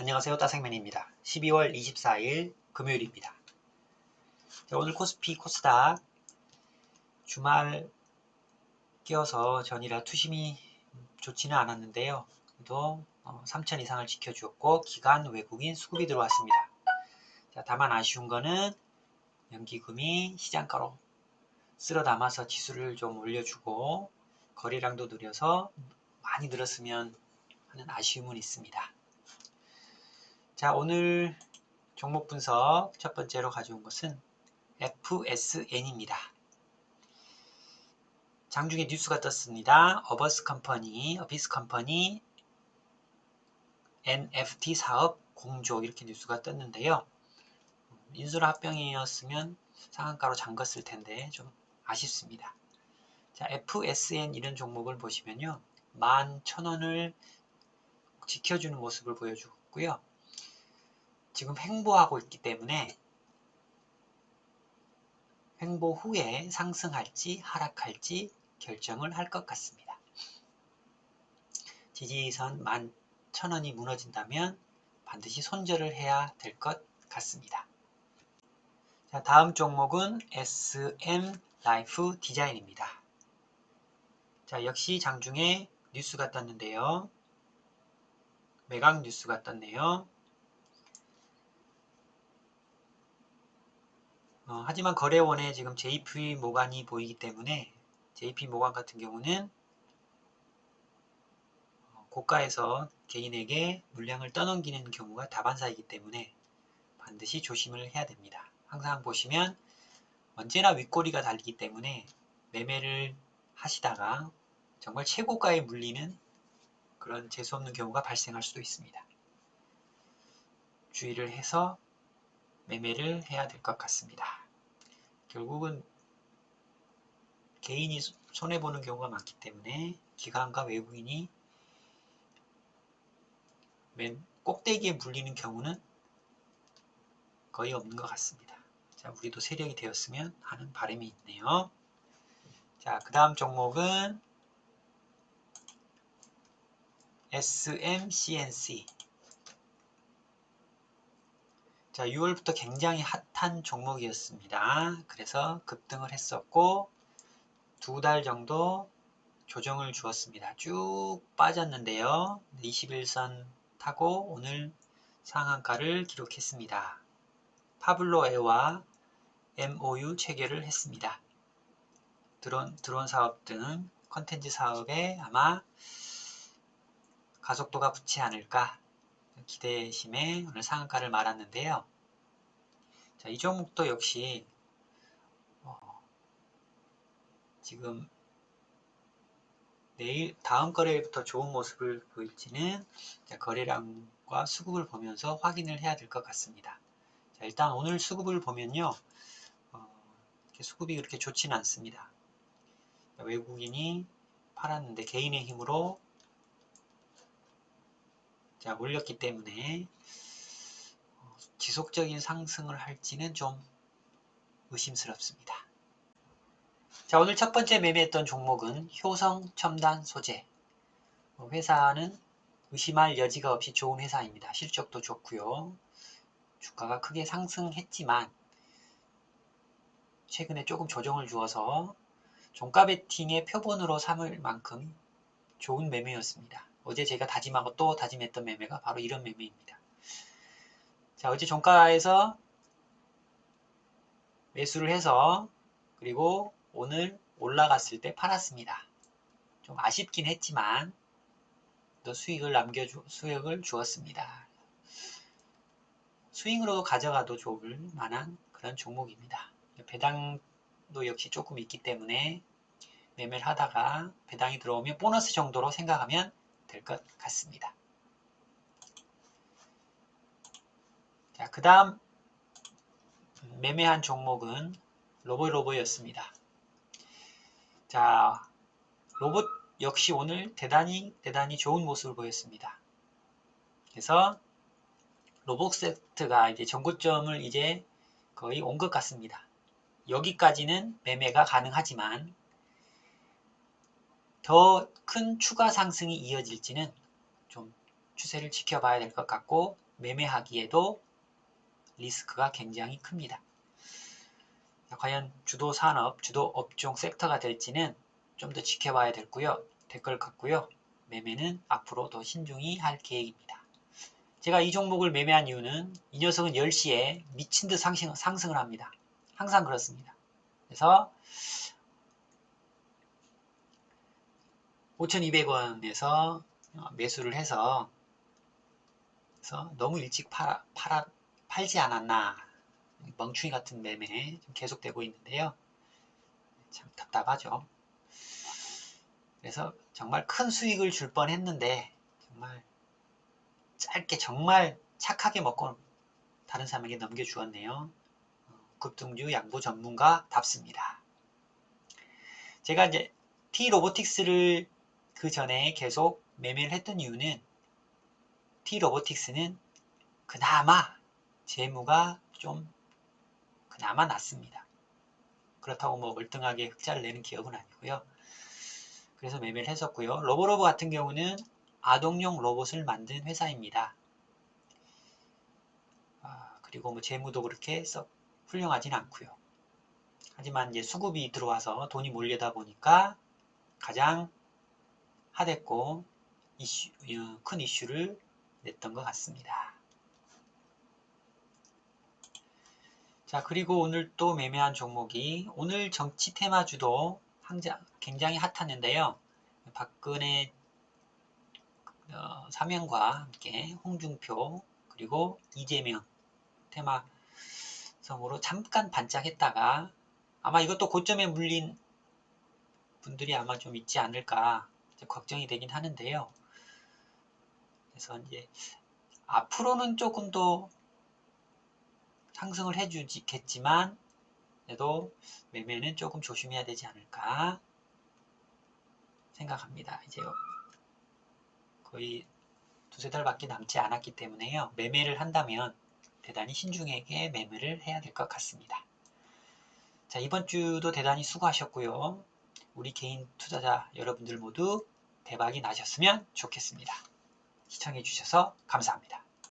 안녕하세요 따생맨입니다. 12월 24일 금요일입니다. 자, 오늘 코스피 코스닥 주말 끼어서 전이라 투심이 좋지는 않았는데요. 그래도 3천 이상을 지켜주었고 기간 외국인 수급이 들어왔습니다. 자, 다만 아쉬운 거는 연기금이 시장가로 쓸어 담아서 지수를 좀 올려주고 거래량도 느려서 많이 늘었으면 하는 아쉬움은 있습니다. 자, 오늘 종목 분석 첫 번째로 가져온 것은 FSN입니다. 장중에 뉴스가 떴습니다. 어버스 컴퍼니, 어비스 컴퍼니 NFT 사업 공조 이렇게 뉴스가 떴는데요. 인수라 합병이었으면 상한가로 잠갔을 텐데 좀 아쉽습니다. 자, FSN 이런 종목을 보시면요. 11,000원을 지켜주는 모습을 보여주고요. 지금 횡보하고 있기 때문에 횡보 후에 상승할지 하락할지 결정을 할 것 같습니다. 지지선 11,000원이 무너진다면 반드시 손절을 해야 될 것 같습니다. 자, 다음 종목은 SM 라이프 디자인입니다. 자, 역시 장중에 뉴스가 떴는데요. 매각 뉴스가 떴네요. 어, 하지만 거래원에 지금 JP 모간이 보이기 때문에 JP 모간 같은 경우는 어, 고가에서 개인에게 물량을 떠넘기는 경우가 다반사이기 때문에 반드시 조심을 해야 됩니다. 항상 보시면 언제나 윗꼬리가 달리기 때문에 매매를 하시다가 정말 최고가에 물리는 그런 재수없는 경우가 발생할 수도 있습니다. 주의를 해서 매매를 해야 될 것 같습니다. 결국은 개인이 손해보는 경우가 많기 때문에 기관과 외국인이 맨 꼭대기에 물리는 경우는 거의 없는 것 같습니다. 자, 우리도 세력이 되었으면 하는 바람이 있네요. 자, 그 다음 종목은 SMCNC 자, 6월부터 굉장히 핫한 종목이었습니다. 그래서 급등을 했었고 두 달 정도 조정을 주었습니다. 쭉 빠졌는데요. 21선 타고 오늘 상한가를 기록했습니다. 파블로에와 MOU 체결을 했습니다. 드론, 드론 사업 등 컨텐츠 사업에 아마 가속도가 붙지 않을까 기대심에 오늘 상한가를 말았는데요. 자, 이 종목도 역시 어, 지금 내일 다음 거래일부터 좋은 모습을 보일지는 거래량과 수급을 보면서 확인을 해야 될 것 같습니다. 자, 일단 오늘 수급을 보면요. 어, 수급이 그렇게 좋지는 않습니다. 외국인이 팔았는데 개인의 힘으로 자, 올렸기 때문에 어, 지속적인 상승을 할지는 좀 의심스럽습니다. 자, 오늘 첫 번째 매매했던 종목은 효성 첨단 소재. 어, 회사는 의심할 여지가 없이 좋은 회사입니다. 실적도 좋고요. 주가가 크게 상승했지만 최근에 조금 조정을 주어서 종가 베팅의 표본으로 삼을 만큼 좋은 매매였습니다. 어제 제가 다짐하고 또 다짐했던 매매가 바로 이런 매매입니다. 자, 어제 종가에서 매수를 해서 그리고 오늘 올라갔을 때 팔았습니다. 좀 아쉽긴 했지만 또 수익을 남겨주 수익을 주었습니다. 스윙으로 가져가도 좋을 만한 그런 종목입니다. 배당도 역시 조금 있기 때문에 매매를 하다가 배당이 들어오면 보너스 정도로 생각하면 될 것 같습니다. 자, 그 다음 매매한 종목은 로보로보였습니다. 자, 로봇 역시 오늘 대단히 대단히 좋은 모습을 보였습니다. 그래서 로봇 세트가 이제 전고점을 이제 거의 온 것 같습니다. 여기까지는 매매가 가능하지만 더 큰 추가 상승이 이어질지는 좀 추세를 지켜봐야 될 것 같고 매매하기에도 리스크가 굉장히 큽니다. 과연 주도 산업, 주도 업종 섹터가 될지는 좀 더 지켜봐야 되고요. 댓글 같고요. 매매는 앞으로 더 신중히 할 계획입니다. 제가 이 종목을 매매한 이유는 이 녀석은 10시에 미친 듯 상승, 상승을 합니다. 항상 그렇습니다. 그래서 5,200원에서 매수를 해서 너무 일찍 팔아, 팔아, 팔지 않았나 멍충이 같은 매매 계속되고 있는데요. 참 답답하죠. 그래서 정말 큰 수익을 줄 뻔했는데 정말 짧게 정말 착하게 먹고 다른 사람에게 넘겨주었네요. 급등주 양보 전문가 답습니다. 제가 이제 T 로보틱스를 그 전에 계속 매매를 했던 이유는 T 로보틱스는 그나마 재무가 좀 그나마 낫습니다. 그렇다고 뭐 월등하게 흑자를 내는 기업은 아니고요. 그래서 매매를 했었고요. 로보로보 같은 경우는 아동용 로봇을 만든 회사입니다. 아, 그리고 뭐 재무도 그렇게 썩 훌륭하진 않고요. 하지만 이제 수급이 들어와서 돈이 몰려다 보니까 가장 핫했고 이슈, 어, 큰 이슈를 냈던 것 같습니다. 자 그리고 오늘 또 매매한 종목이 오늘 정치 테마주도 굉장히 핫했는데요. 박근혜 어, 사면과 함께 홍준표 그리고 이재명 테마 성으로 잠깐 반짝했다가 아마 이것도 고점에 물린 분들이 아마 좀 있지 않을까 걱정이 되긴 하는데요. 그래서 이제 앞으로는 조금 더 상승을 해주겠지만 그래도 매매는 조금 조심해야 되지 않을까 생각합니다. 이제 거의 두세 달밖에 남지 않았기 때문에요. 매매를 한다면 대단히 신중하게 매매를 해야 될 것 같습니다. 자, 이번 주도 대단히 수고하셨고요. 우리 개인 투자자 여러분들 모두 대박이 나셨으면 좋겠습니다. 시청해 주셔서 감사합니다.